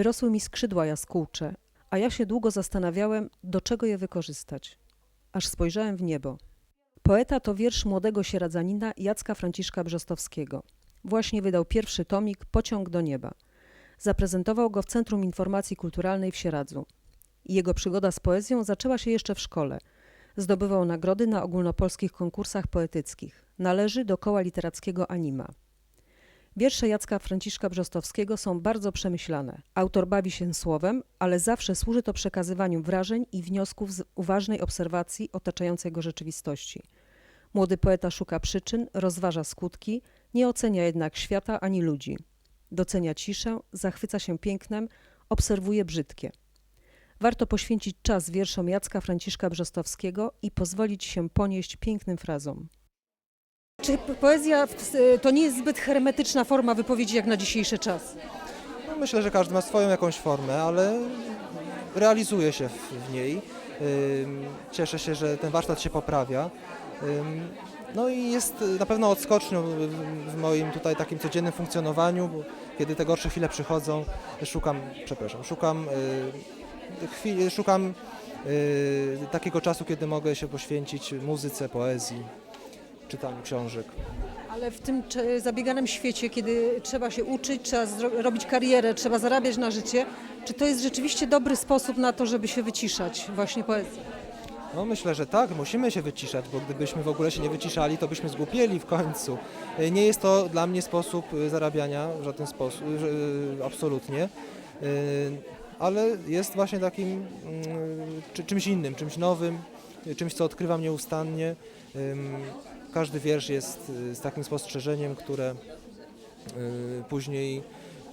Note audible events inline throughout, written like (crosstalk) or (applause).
Wyrosły mi skrzydła jaskółcze, a ja się długo zastanawiałem, do czego je wykorzystać. Aż spojrzałem w niebo. Poeta to wiersz młodego sieradzanina Jacka Franciszka Brzostowskiego. Właśnie wydał pierwszy tomik Pociąg do nieba. Zaprezentował go w Centrum Informacji Kulturalnej w Sieradzu. Jego przygoda z poezją zaczęła się jeszcze w szkole. Zdobywał nagrody na ogólnopolskich konkursach poetyckich. Należy do koła literackiego Anima. Wiersze Jacka Franciszka Brzostowskiego są bardzo przemyślane. Autor bawi się słowem, ale zawsze służy to przekazywaniu wrażeń i wniosków z uważnej obserwacji otaczającej go rzeczywistości. Młody poeta szuka przyczyn, rozważa skutki, nie ocenia jednak świata ani ludzi. Docenia ciszę, zachwyca się pięknem, obserwuje brzydkie. Warto poświęcić czas wierszom Jacka Franciszka Brzostowskiego i pozwolić się ponieść pięknym frazom. Czy poezja to nie jest zbyt hermetyczna forma wypowiedzi jak na dzisiejszy czas? No, myślę, że każdy ma swoją jakąś formę, ale realizuje się w, niej. Cieszę się, że ten warsztat się poprawia. No i jest na pewno odskocznią w- moim tutaj takim codziennym funkcjonowaniu, kiedy te gorsze chwile przychodzą, szukam, przepraszam, szukam, y, szukam y, takiego czasu, kiedy mogę się poświęcić muzyce, poezji, czytaniu książek. Ale w tym zabieganym świecie, kiedy trzeba się uczyć, trzeba robić karierę, trzeba zarabiać na życie, czy to jest rzeczywiście dobry sposób na to, żeby się wyciszać, właśnie poezja? No myślę, że tak, musimy się wyciszać, bo gdybyśmy w ogóle się nie wyciszali, to byśmy zgłupieli w końcu. Y, Nie jest to dla mnie sposób y, zarabiania w żaden sposób, y, absolutnie, ale jest właśnie takim mm, czy- czymś innym, czymś nowym, czymś, co odkrywam nieustannie. Każdy wiersz jest y, z takim spostrzeżeniem, które y, później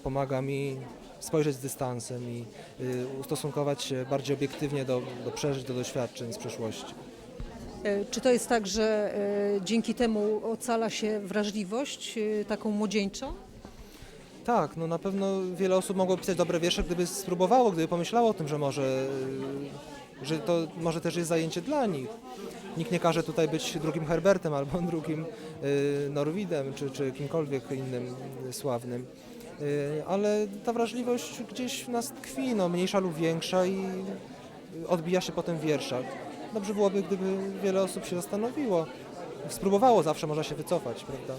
pomaga mi spojrzeć z dystansem i y, ustosunkować się bardziej obiektywnie do, do przeżyć, do doświadczeń z przeszłości. E, Czy to jest tak, że e, dzięki temu ocala się wrażliwość e, taką młodzieńczą? Tak, no na pewno wiele osób mogło pisać dobre wiersze, gdyby spróbowało, gdyby pomyślało o tym, że może, że to może też jest zajęcie dla nich. Nikt nie każe tutaj być drugim Herbertem albo (laughs) drugim y, Norwidem czy, czy kimkolwiek innym sławnym. Y, Ale ta wrażliwość gdzieś w nas tkwi, no, mniejsza lub większa i odbija się potem w wierszach. Dobrze byłoby, gdyby wiele osób się zastanowiło. Spróbowało, zawsze można się wycofać, prawda?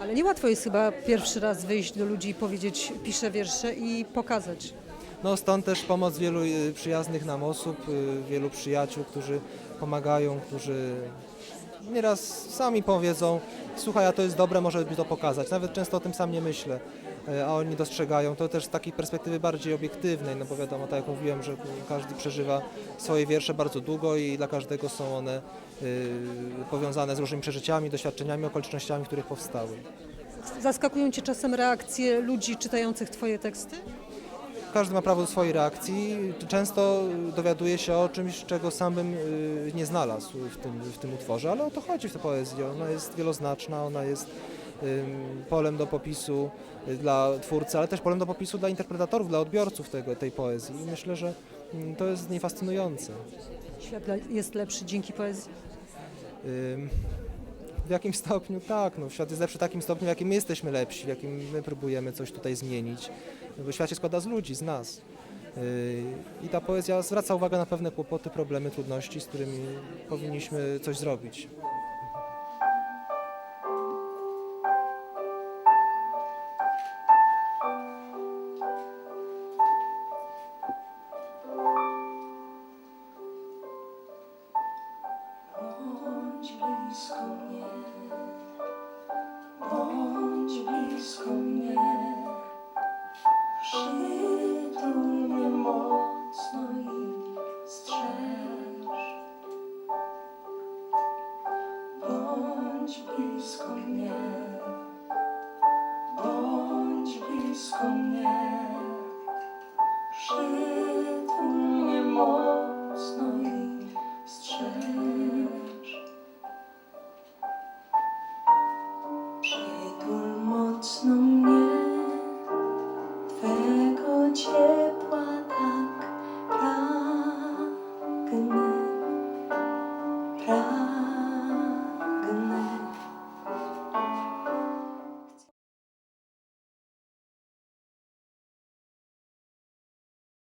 Ale niełatwo jest chyba pierwszy raz wyjść do ludzi i powiedzieć, piszę wiersze i pokazać. No stąd też pomoc wielu y, przyjaznych nam osób, y, wielu przyjaciół, którzy pomagają, którzy nieraz sami powiedzą, słuchaj, a to jest dobre, może by to pokazać. Nawet często o tym sam nie myślę, y, a oni dostrzegają. To też z takiej perspektywy bardziej obiektywnej, no bo wiadomo, tak jak mówiłem, że każdy przeżywa swoje wiersze bardzo długo i dla każdego są one powiązane z różnymi przeżyciami, doświadczeniami, okolicznościami, w których powstały. Zaskakują Cię czasem reakcje ludzi czytających Twoje teksty? Każdy ma prawo do swojej reakcji. Często dowiaduje się o czymś, czego sam bym y, nie znalazł w tym, w tym utworze, ale o to chodzi w tej poezji. Ona jest wieloznaczna, ona jest polem do popisu y, dla twórcy, ale też polem do popisu dla interpretatorów, dla odbiorców tego, tej poezji. I myślę, że mm, to jest w niej fascynujące. Świat jest lepszy dzięki poezji. Ym, W jakim stopniu tak, no, świat jest lepszy w takim stopniu, w jakim my jesteśmy lepsi, w jakim my próbujemy coś tutaj zmienić, bo świat się składa z ludzi, z nas. Yy, I ta poezja zwraca uwagę na pewne kłopoty, problemy, trudności, z którymi powinniśmy coś zrobić. Bądź blisko mnie, Bądź blisko mnie, bądź blisko mnie, przytul